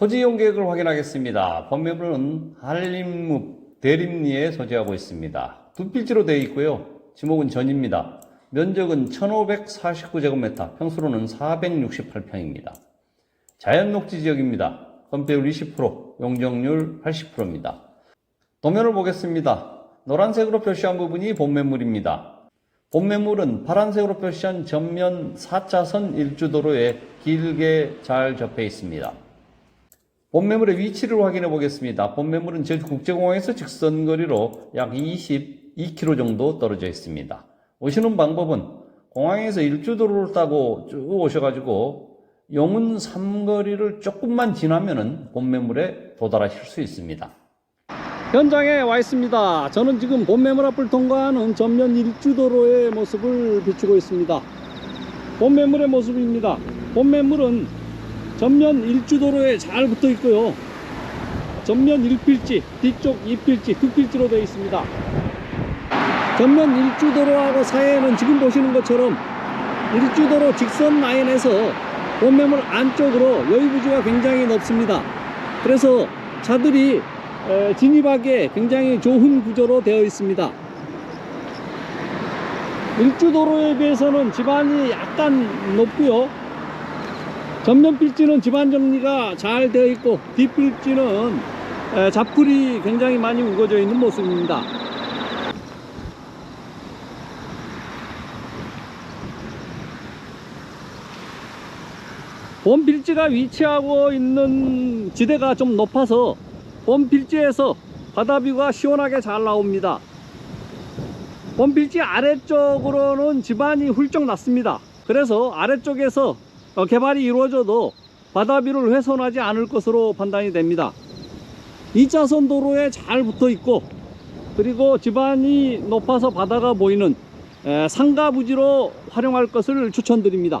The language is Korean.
토지 이용 계획을 확인하겠습니다. 본매물은 한림읍 대림리에 소재하고 있습니다. 두 필지로 되어 있고요. 지목은 전입니다. 면적은 1549제곱미터, 평수로는 468평입니다. 자연 녹지 지역입니다. 건폐율 20%, 용적률 80%입니다. 도면을 보겠습니다. 노란색으로 표시한 부분이 본매물입니다. 본매물은 파란색으로 표시한 전면 4차선 일주도로에 길게 잘 접해 있습니다. 본 매물의 위치를 확인해 보겠습니다. 본 매물은 제주국제공항에서 직선거리로 약 22km 정도 떨어져 있습니다. 오시는 방법은 공항에서 일주도로를 타고 쭉 오셔가지고 용운 삼거리를 조금만 지나면은 본 매물에 도달하실 수 있습니다. 현장에 와 있습니다. 저는 지금 본매물 앞을 통과하는 전면 일주도로의 모습을 비추고 있습니다. 본매물의 모습입니다. 본매물은 전면 일주도로에 잘 붙어 있고요. 전면 1필지, 뒤쪽 2필지, 2필지로 되어 있습니다. 전면 일주도로하고 사이에는 지금 보시는 것처럼 일주도로 직선 라인에서 본매물 안쪽으로 여유부지가 굉장히 높습니다. 그래서 차들이 에, 진입하기에 굉장히 좋은 구조로 되어 있습니다. 일주도로에 비해서는 집안이 약간 높고요. 전면 필지는 집안 정리가 잘 되어 있고 뒷필지는 에, 잡풀이 굉장히 많이 우거져 있는 모습입니다. 본 필지가 위치하고 있는 지대가 좀 높아서 본 필지에서 바다뷰가 시원하게 잘 나옵니다. 본 필지 아래쪽으로는 집안이 훌쩍 났습니다. 그래서 아래쪽에서 어, 개발이 이루어져도 바다뷰를 훼손하지 않을 것으로 판단이 됩니다. 2차선 도로에 잘 붙어 있고 그리고 집안이 높아서 바다가 보이는 에, 상가 부지로 활용할 것을 추천드립니다.